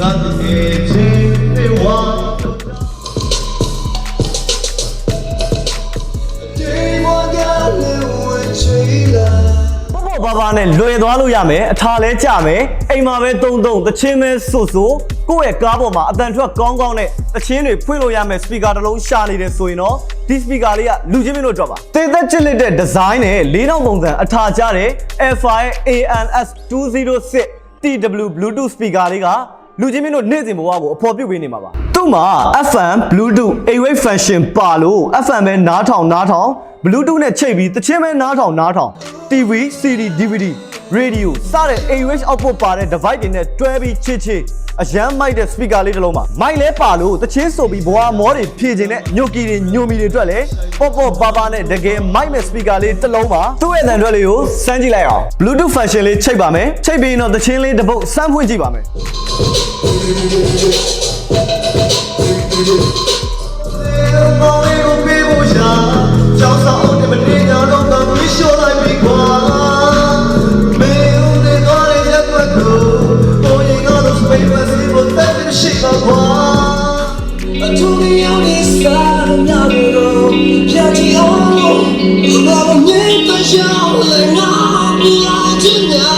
got the edge they want Day one got little with trailer ပေါ့ပေါ့ပါပါနဲ့လွယ်သွားလို့ရမယ်အထာလဲကြမယ်အိမ်မှာပဲတုံတုံတချင်းပဲဆိုဆိုကိုယ့်ရဲ့ကားပေါ်မှာအတန်ထွက်ကောင်းကောင်းနဲ့တချင်းတွေဖွင့်လို့ရမယ်စပီကာတစ်လုံးရှာနေတယ်ဆိုရင်တော့ဒီစပီကာလေးကလူချင်းမင်းတို့အတွက်ပါသေသက်ချစ်လက်တဲ့ဒီဇိုင်းနဲ့လေးနောက်ပုံစံအထာကြတဲ့ Alpha ANS 206 TW Bluetooth speaker လေးက လူချင်းမင်းတို့နေ့စဉ်ဘဝကိုအဖော်ပြုတ်ပေးနေမှာပါသူ့မှာ FM Bluetooth A-Wave function ပါလို့ FM ပဲနားထောင်နားထောင် Bluetooth နဲ့ချိတ်ပြီးတချင်းပဲနားထောင်နားထောင် TV CD DVD Radio စတဲ့ A-Wave output ပါတဲ့ device တွေနဲ့တွဲပြီးချစ်ချစ် အရန်မိုက်တဲ့ speaker လေးတစ်လုံးပါမိုက်လဲပါလို့တချင်းဆိုပြီးဘွားမောတွေဖြည့်ခြင်းနဲ့ညိုကီတွေညိုမီတွေအတွက်လည်းပေါ့ပေါ့ပါပါနဲ့တကယ်မိုက်မဲ့ speaker လေးတစ်လုံးပါသူ့ရဲ့အသံထွက်လေးကိုစမ်းကြည့်လိုက်အောင် Bluetooth function လေးချိတ်ပါမယ်ချိတ်ပြီးရင်တော့တချင်းလေးတစ်ပုတ်စမ်းဖွင့်ကြည့်ပါမယ် Little boy will be more ကြောက်ဆောင်တဲ့မင်း စားညတော့ပြချီအောင်ဘာလို့မြင်တရှောင်းလဲငါပြချင်ညာ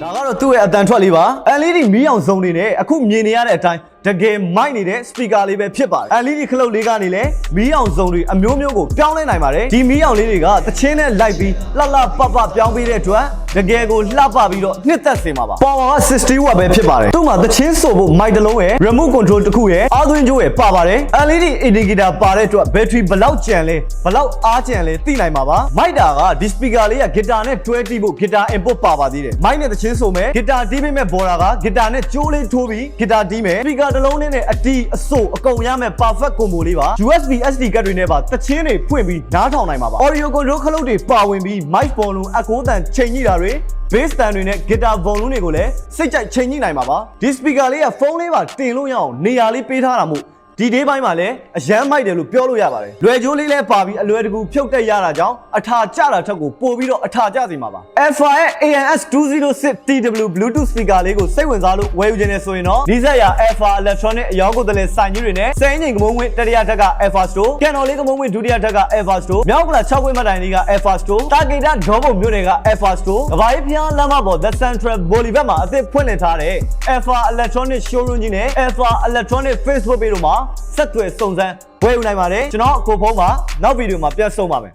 ဒါကတော့သူ့ရဲ့အတန်ထွက်လေးပါ LED မီးအောင်စုံနေနဲ့အခုမြင်နေရတဲ့အတိုင်း တကယ်မိုက်နေတဲ့ speaker လေးပဲဖြစ်ပါတယ် LED ခလုတ်လေးကနေလည်းမီးအောင်စုံတွေအမျိုးမျိုးကိုပြောင်းလဲနိုင်ပါတယ်ဒီမီးအောင်လေးတွေကတချင်းနဲ့လိုက်ပြီးလှလှပပပြောင်းပေးတဲ့အတွက်တကယ်ကိုလှပပြီးတော့နှစ်သက်စေမှာပါ power က60 watt ပဲဖြစ်ပါတယ်သူ့မှာတချင်းဆိုဖို့မိုက်တစ်လုံးရဲ့ remote control တစ်ခုရဲ့အားသွင်းကြိုးရဲ့ပါပါတယ် LED indicator ပါတဲ့အတွက် battery ဘယ်လောက်ကျန်လဲဘယ်လောက်အားကျန်လဲသိနိုင်မှာပါမိုက်တာကဒီ speaker လေးက guitar နဲ့တွဲတီးဖို့ guitar input ပါပါသေးတယ်မိုက်နဲ့တချင်းဆိုမယ် guitar တီးပေးမဲ့ border က guitar နဲ့ကြိုးလေးထိုးပြီး guitar တီးမယ် speaker တစ်လုံးနဲ့နဲ့အတီးအဆိုအကုန်ရမယ် perfect combo လေးပါ USB SD ကတ်တွေနဲ့ပါတချင်းတွေဖွင့်ပြီးနားထောင်နိုင်မှာပါ audio control ခလုတ်တွေပါဝင်ပြီး mic volume အကိုးတန်ချိန်ညိတာတွေ bass တန်တွေနဲ့ guitar volume တွေကိုလည်းစိတ်ကြိုက်ချိန်ညိနိုင်မှာပါဒီ speaker လေးကဖုန်းလေးပါတင်လို့ရအောင်နေရာလေးပေးထားတာမို့ ဒီဒေးပိုင်းမှာလည်းအရန်မိုက်တယ်လို့ပြောလို့ရပါတယ်လွယ်ကြိုးလေးလည်းပါပြီးအလွယ်တကူဖြုတ်တက်ရတာကြောင့်အထာကျတာထက်ကိုပို့ပြီးတော့အထာကျစေမှာပါ Alpha ရဲ့ ANS 206 TW Bluetooth speaker လေးကိုစိတ်ဝင်စားလို့ဝယ်ယူခြင်းနဲ့ဆိုရင်တော့ဒီဆက်ရ Alpha Electronic အရောင်းကိုယ်တည်းစိုင်ကြီးတွေနဲ့စိန်ငိန်ကမုံဝင်တတိယထက်က Alpha Store ကန်တော်လေးကမုံဝင်ဒုတိယထက်က Alpha Store မြောက်ကလာ6ခွေမှတ်တိုင်လေးက Alpha Store တာဂီတာဒေါဘုံမြို့နယ်က Alpha Store ကဘာကြီးဖျားလမ်းမပေါ် The Central Boulevard မှာအသစ်ဖွင့်လှစ်ထားတဲ့ Alpha Electronic Showroom ကြီးနဲ့ Alpha Electronic Facebook page တို့မှာဆက်သွယ်စုံစမ်းဝယ်ယူနိုင်ပါတယ်ကျွန်တော်ကိုဖုံးမှာနောက်ဗီဒီယိုမှာပြန်ဆုံပါမယ်